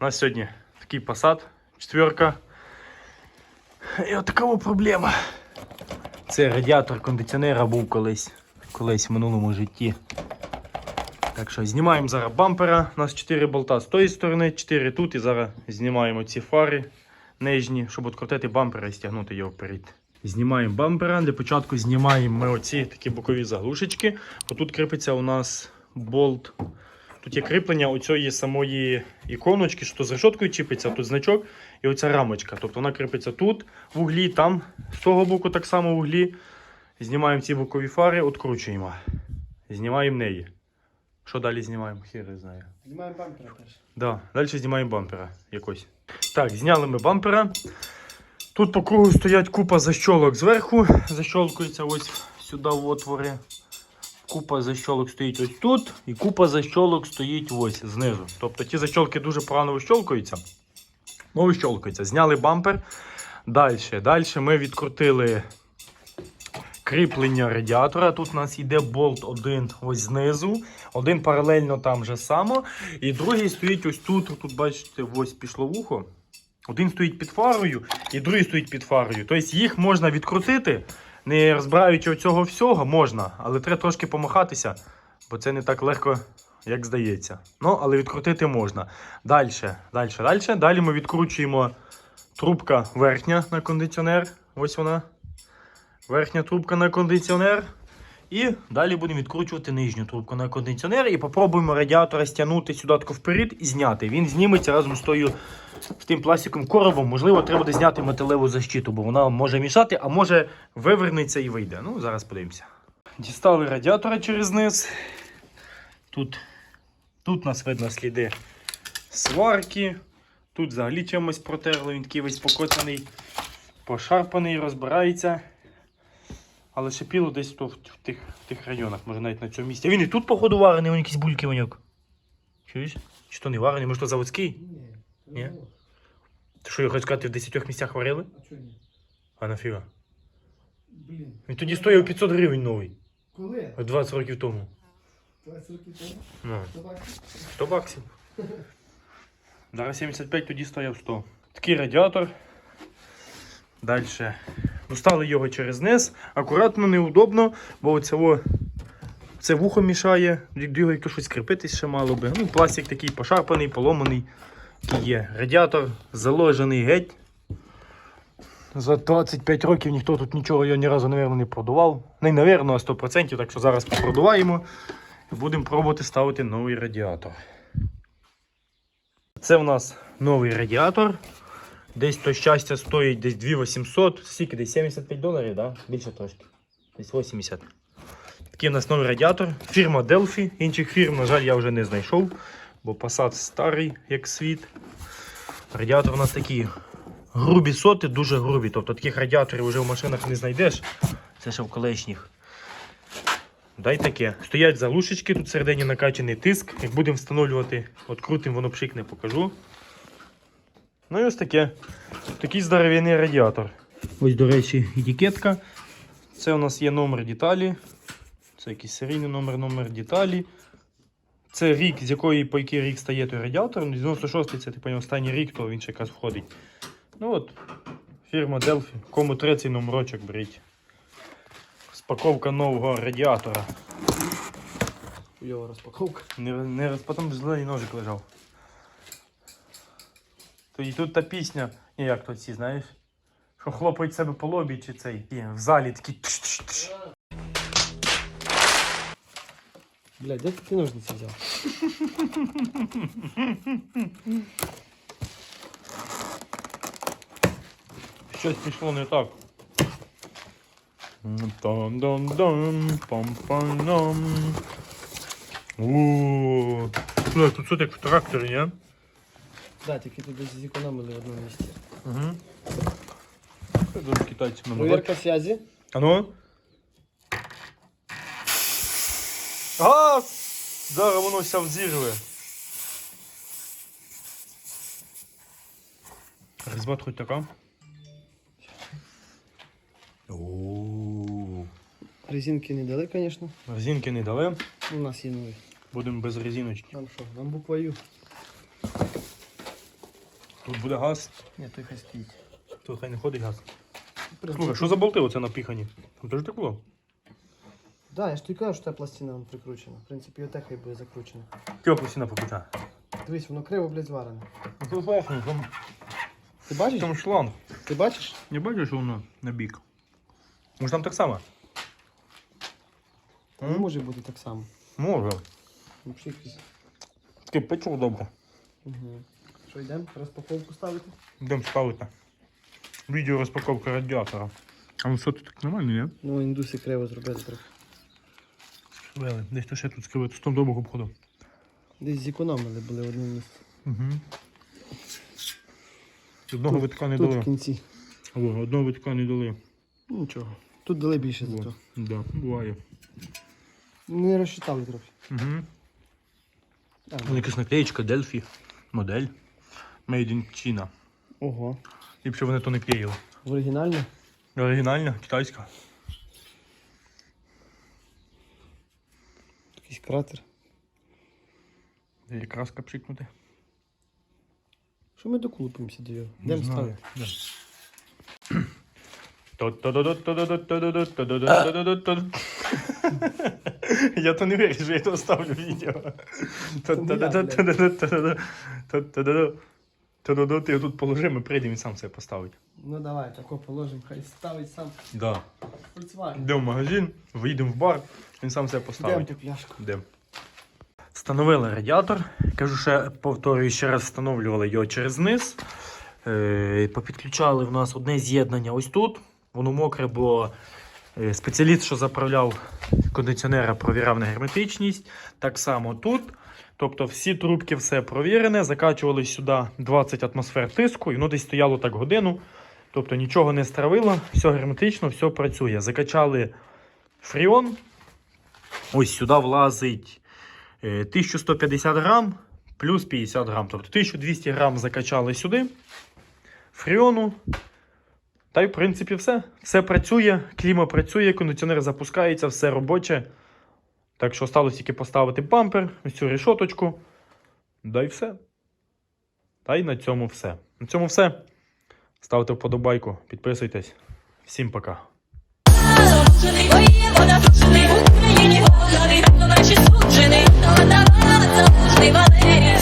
У нас сьогодні такий посад, четверка. І от така проблема. Це радіатор кондиціонера був колись, колись в минулому житті. Так що знімаємо зараз бампера. У нас 4 болта з тої сторони, 4 тут. І зараз знімаємо ці фари нижні, щоб відкрутити бампера і стягнути його вперед. Знімаємо бампера. Для початку знімаємо ми оці такі бокові заглушечки. Отут кріпиться у нас болт. Тут є кріплення оцієї самої іконочки, що з решоткою чіпиться, тут значок і оця рамочка. Тобто вона кріпиться тут в углі, там з того боку так само в углі. Знімаємо ці бокові фари, відкручуємо. Знімаємо неї. Що далі знімаємо? Хір не знаю. Знімаємо бампера теж. Да, далі знімаємо бампера якось. Так, зняли ми бампера. Тут по кругу стоять купа защолок зверху. Защолкується ось сюди в отвори. Купа защолок стоїть ось тут, і купа защолок стоїть ось знизу. Тобто ті защолки дуже погано вищолкуються. Ну, вищолкуються. Зняли бампер. Далі. Далі ми відкрутили кріплення радіатора. Тут у нас йде болт один ось знизу, один паралельно там же само. І другий стоїть ось тут. Тут, бачите, ось пішло вухо. Один стоїть під фарою, і другий стоїть під фарою. Тобто їх можна відкрутити, не розбираючи цього всього, можна, але треба трошки помахатися, бо це не так легко, як здається. Ну, але відкрутити можна. Далі, далі, далі. Далі ми відкручуємо трубка верхня на кондиціонер. Ось вона. Верхня трубка на кондиціонер. І далі будемо відкручувати нижню трубку на кондиціонер і попробуємо радіатора стягнути сюди вперед і зняти. Він зніметься разом з тою тим пластиковим коробом. Можливо, треба буде зняти металеву защиту, бо вона може мішати, а може вивернеться і вийде. Ну, зараз подивимося. Дістали радіатора через низ. Тут, тут нас видно сліди сварки. Тут взагалі чимось протерли, він такий весь покоцаний, пошарпаний, розбирається. Але шипіло десь то в, в, тих, в тих районах, може навіть на цьому місці. А він і тут, походу, варений, він якісь бульки. Чуєш? Чи то не варений, може то заводський? Ні. Ні? Ну, Ти що, я хочу сказати, в 10 місцях варили? А чого ні? А нафіга? Блін. Він тоді стояв 500 гривень новий, Коли? 20 років тому. 20 років тому? Ну, Собаки? 100 баксів. Зараз 75, тоді стояв 100. Такий радіатор. Далі. Достали його через низ. Акуратно, неудобно, бо оце, о, це вухо мішає, його щось кріпитись ще мало би. Ну, пластик такий пошарпаний, поломаний. Є. Радіатор заложений геть. За 25 років ніхто тут нічого його ні разу, мабуть, не продував. Не, напевно, а 100%, так що зараз попродуваємо. І будемо пробувати ставити новий радіатор. Це в нас новий радіатор. Десь то щастя стоїть десь 2800, скільки десь 75 доларів, да? більше трошки. Десь 80. Такий у нас новий радіатор. Фірма Delphi. Інших фірм, на жаль, я вже не знайшов, бо Passat старий, як світ. Радіатор у нас такий грубі соти, дуже грубі. Тобто таких радіаторів вже в машинах не знайдеш. Це ще в колишніх. Дай таке. Стоять заглушечки, тут всередині накачаний тиск. Як будемо встановлювати, от крутим, воно пшикне, покажу. Ну і ось таке. Такий здоров'яний радіатор. Ось, до речі, етикетка. Це у нас є номер деталі. Це якийсь серійний номер, номер деталі. Це рік, з якої по який рік стає той радіатор. Ну, 96-й це типу, останній рік, то він ще якраз входить. Ну от, фірма Delphi. Кому треба цей номерочок беріть. Спаковка нового радіатора. Його розпаковка. Не, не потім зелений ножик лежав. То і тут та пісня, ні, як то ці, знаєш, що хлопають себе по лобі чи цей. І в залі такі. тш-тш-тш. Блядь, де ти ножниці взяв? Щось пішло не так. Там-дам-дам, пам-пам-дам. Ууу. Слухай, тут все як в тракторі, ні? Да, тільки тут десь зекономили в одному місці. Угу. Це дуже китайці нам Проверка связі. А? Зараз воно ся взірве. Резьба хоч така. Ооо. Резинки не дали, звісно. Резинки не дали. У нас є нові. Будемо без резиночки. Нам що? Нам буква Ю. Тут буде газ, Ні, той хай стоїть. тут хай не ходить газ. Слухай, що за болти оце напіхані? Там теж так було? Да, я ж тобі кажу, що та пластина вон прикручена. В принципі, і оте хай буде закручена. Кьопу сіна покута. Дивись, воно криво, блядь, зварене. Тут бачиш, там, Ти бачиш? там шланг. Ти бачиш? Не бачиш, що воно на бік? Може там так само? Та не може бути так само. Може. Взагалі якийсь. Такий печук добре. Угу. Що, йдемо? Розпаковку ставити? Йдемо ставити. Відео розпаковка радіатора. А ну що тут так нормально, ні? Ну, індуси криво зробили трохи. Вели, десь то ще тут скривити, з того довгого обходу. Десь зекономили були в одному місці. Угу. Одного витка не Тут дали. в кінці. О, одного витка не дали. Ну, Нічого. Тут дали більше О, зато. да, буває. Не розчитали трохи. Угу. А, Вон якась наклеєчка Delphi, модель. Made in China. Ого. Ліпше вони то не клеїли. В оригінальне? Оригінальна, китайська. Якийсь кратер. Де є краска пшикнути. Що ми докулупимося до його? Знаю. ставити. Я то не виріжу, я то ставлю відео. Ти його тут положи, ми прийдемо, він сам себе поставить. Ну давай, тако положимо, хай ставить сам Да. Йдемо в магазин, виїдемо в бар, він сам себе Йдемо поставить. по пляшку. Йдемо. Встановили радіатор. Кажу, ще повторюю, ще раз встановлювали його через низ. Е, попідключали в нас одне з'єднання ось тут. Воно мокре, бо е, спеціаліст, що заправляв кондиціонера, провіряв на герметичність. Так само тут. Тобто всі трубки все провірене, закачували сюди 20 атмосфер тиску, і воно десь стояло так годину. Тобто нічого не стравило, все герметично, все працює. Закачали фріон. Ось сюди влазить е, 1150 грам плюс 50 грам. Тобто 1200 грам закачали сюди. Фріону. Та й в принципі все. Все працює, кліма працює, кондиціонер запускається, все робоче. Так що осталось тільки поставити бампер, ось цю решоточку. Да й все. Та й на цьому все. На цьому все. Ставте вподобайку, підписуйтесь. Всім пока. Голодний, наші суджений, то давала, залужний Валерій,